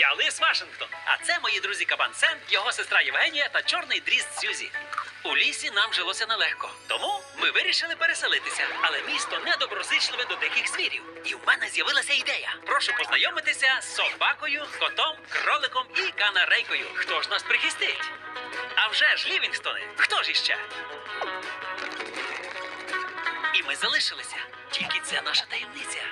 Я Лис Вашингтон. А це мої друзі Кабан Сен, його сестра Євгенія та чорний дріст Сюзі. У лісі нам жилося нелегко, тому ми вирішили переселитися. Але місто недоброзичливе до диких звірів. І в мене з'явилася ідея. Прошу познайомитися з собакою, котом, кроликом і канарейкою. Хто ж нас прихистить? А вже ж Лівінгстони. Хто ж іще? І ми залишилися. Тільки це наша таємниця.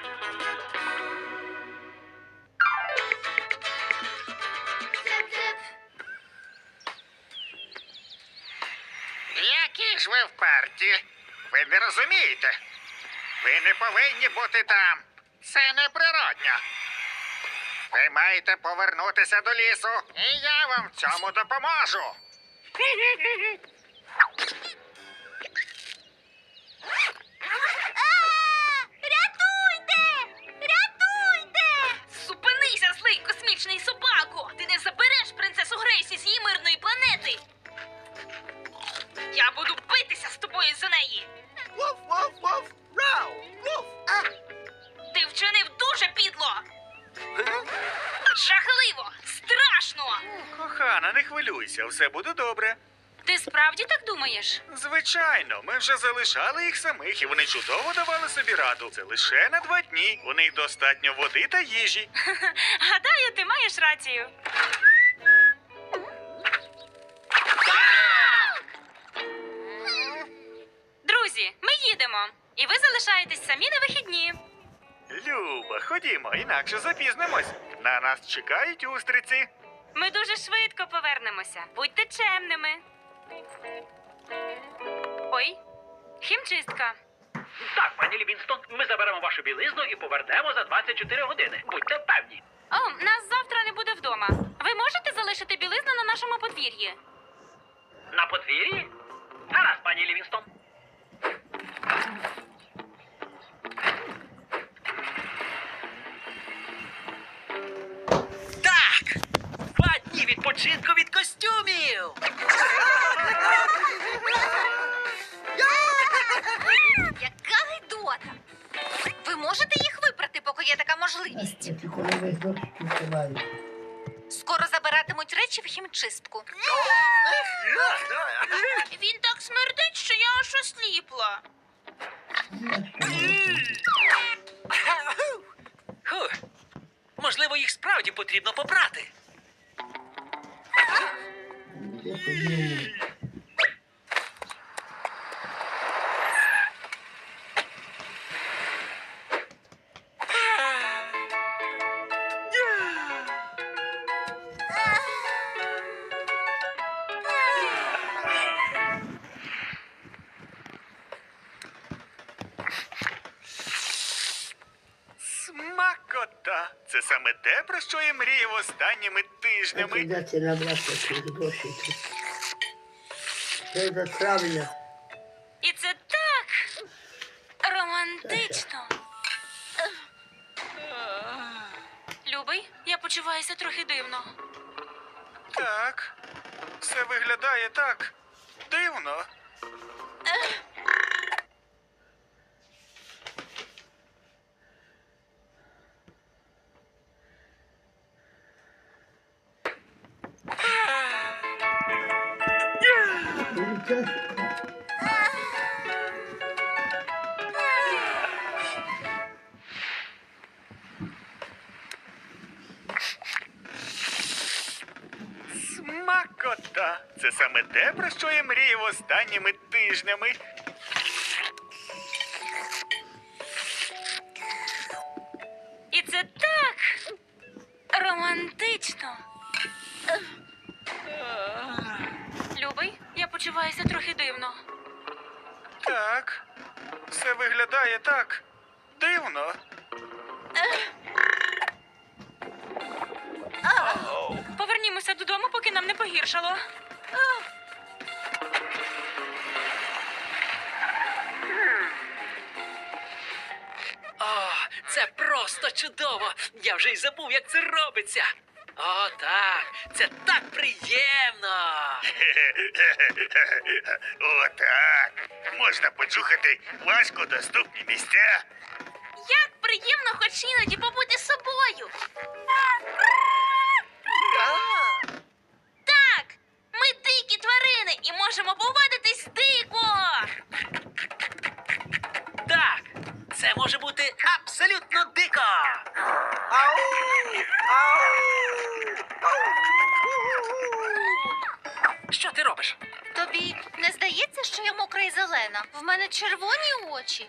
Ви? Ви не розумієте? Ви не повинні бути там. Це неприродно. Ви маєте повернутися до лісу, і я вам в цьому допоможу. Рятуйте! Рятуйте! Зупинися, злий космічний собако! Ти не забереш принцесу Грейсі з її мирної планети. Я буду битися тобою за неї. Ти вчинив дуже підло. Жахливо! Страшно! Кохана, не хвилюйся, все буде добре. Ти справді так думаєш? Звичайно, ми вже залишали їх самих, і вони чудово давали собі раду. Це лише на два дні. У них достатньо води та їжі. Гадаю, ти маєш рацію. І ви залишаєтесь самі на вихідні. Люба, ходімо, інакше запізнимось. На нас чекають устриці. Ми дуже швидко повернемося. Будьте чемними. Ой, хімчистка. Так, пані Лівінстон, ми заберемо вашу білизну і повернемо за 24 години. Будьте певні. О, нас завтра не буде вдома. Ви можете залишити білизну на нашому подвір'ї? На подвір'ї? Гаразд, пані Лівінстон. Відпочинку від костюмів! Яка гидота! Ви можете їх випрати, поки є така можливість. Скоро забиратимуть речі в хімчистку. Він так смердить, що я аж осліпла. Можливо, їх справді потрібно попрати. Ah! Це саме те, про що я мріяв останніми тижнями. Це затравлення. І це так романтично. Любий, я почуваюся трохи дивно. Так, все виглядає так дивно. Дивіться, Смакота! Це саме те, про що я мріяв останніми тижнями. Почуваюся трохи дивно. Так, все виглядає так дивно. Повернімося додому, поки нам не погіршало. О, це просто чудово! Я вже й забув, як це робиться. О, так, це так приємно. О, так. Можна почухати важко доступні місця. Як приємно хоч іноді побути собою. Так, ми дикі тварини і можемо поводитись дико. Так, це може бути абсолютно Зелена? В мене червоні очі.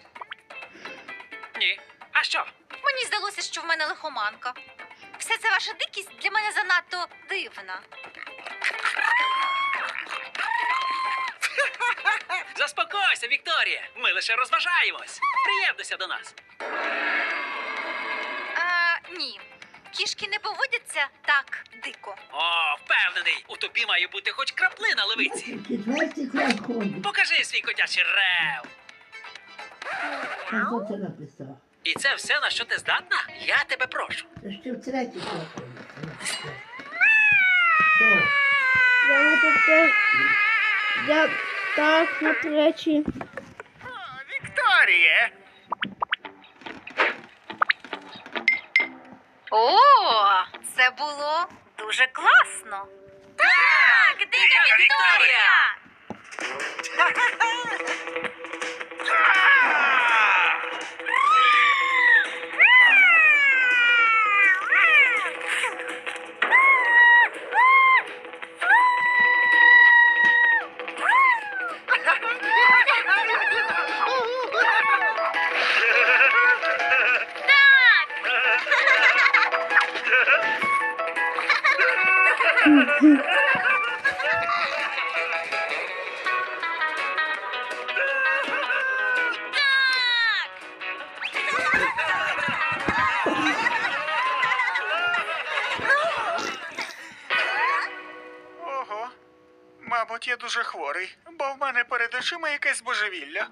Ні. А що? Мені здалося, що в мене лихоманка. Все це ваша дикість для мене занадто дивна. Заспокойся, Вікторія. Ми лише розважаємось. Приєднуйся до нас. А, ні. Кішки не поводяться так дико. О, впевнений, у тобі має бути хоч краплина левиці. Покажи свій котячий рев. Хто це написав? І це все, на що ти здатна? Я тебе прошу. Та ще в третій. Я так на третій. О, це було дуже класно. Так, дика Вікторія! Ого. Мабуть, я дуже хворий, бо в мене перед очима якесь божевілля.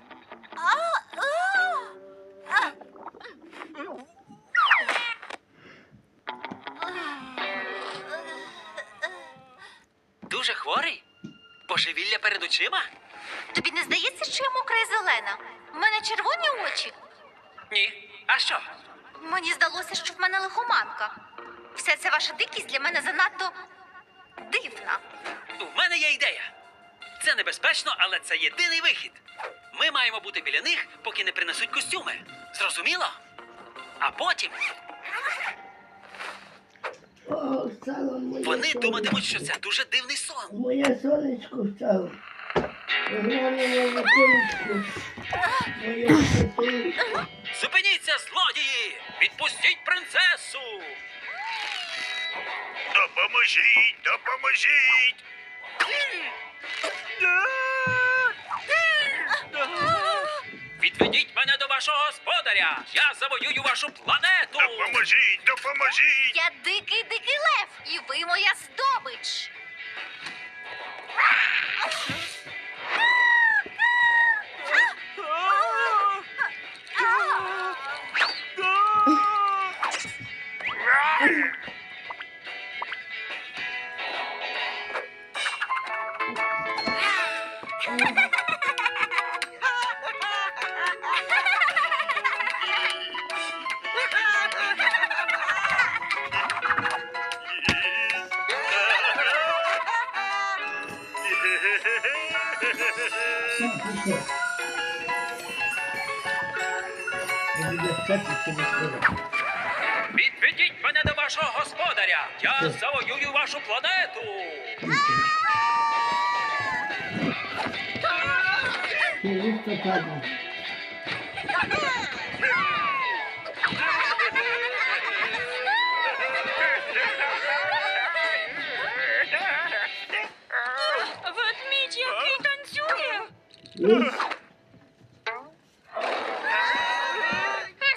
Дуже хворий? Божевілля перед очима? Тобі не здається, що я мокра і зелена? У мене червоні очі. Ні. А що? Мені здалося, що в мене лихоманка. Все це ваша дикість для мене занадто дивна. У мене є ідея. Це небезпечно, але це єдиний вихід. Ми маємо бути біля них, поки не принесуть костюми. Зрозуміло? А потім вони сонечко. думатимуть, що це дуже дивний сон. Моє сонечко стало. Поглянемо на сонечко. Моє сонечко. Зупиніться, злодії! Відпустіть принцесу! Допоможіть, допоможіть! Відведіть мене до вашого господаря! Я завоюю вашу планету! Допоможіть, допоможіть! Я дикий дикий лев, і ви моя здобич. Пішов. Не буде спати, чи не спати. Відведіть мене до вашого господаря! Я завоюю вашу планету! Ти листопадна. Ведмідь,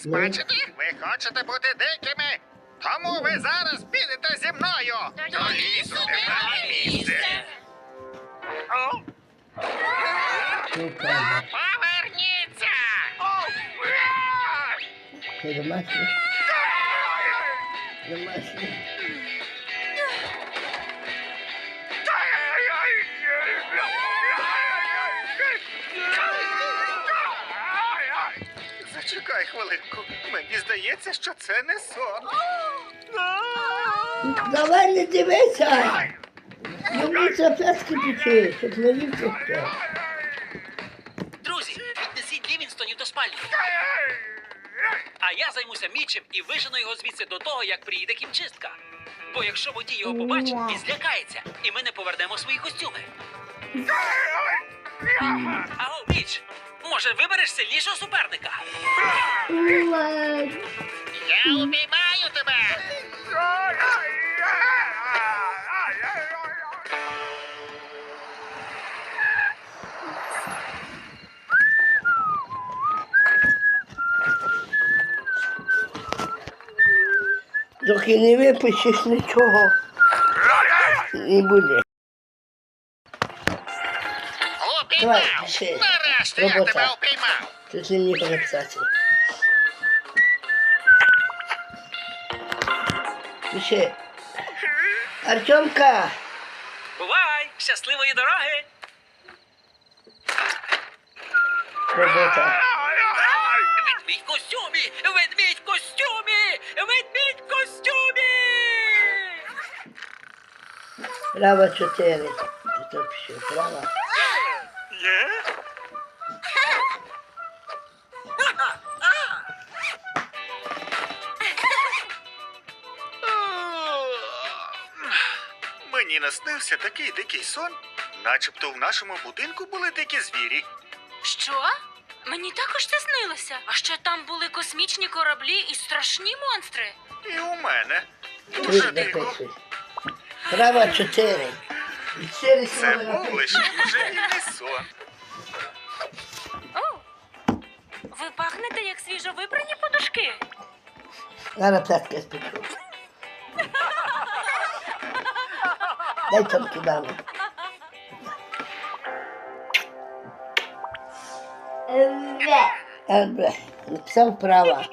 Бачите, ви хочете бути дикими? Тому ви зараз підете зі мною. До лісу немає місця. Шукай. Поверніться! Зачекай хвилинку. Мені здається, що це не сон. Давай не дивися! Дивіться, пески печи, що твориться що. Друзі, віднесіть Лівінстонів до спальні. А я займуся мічем і вижену його звідси до того, як приїде кімчистка. Бо якщо водій його побачить, він злякається, і ми не повернемо свої костюми. Аго, Міч, може вибереш сильнішого суперника? Я обіймаю тебе. Доки не випишеш нічого, не буде. Давай, Упіймав. Нарешті я тебе упіймав. З ним не написати. Пиши. Артемка, Бувай! Щасливої дороги! робота. Ведмідь в костюмі! Ведмідь в костюмі! Ведмідь в костюмі! Права 4. Тут пише, права. Є? Мені наснився такий дикий сон, начебто в нашому будинку були дикі звірі. Що? Мені також це снилося. А ще там були космічні кораблі і страшні монстри. І у мене. Дуже дико. Права 4. 4 Це був лише божевільний сон. О, ви пахнете як свіжовибрані подушки. Зараз п'ятка спеку. Дай там туди. Ебе. Написав права.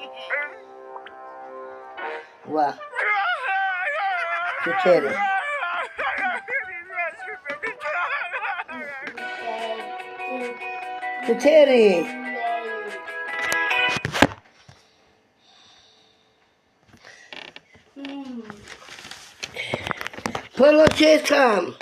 Два. Чотири. Чотири. Получи сам.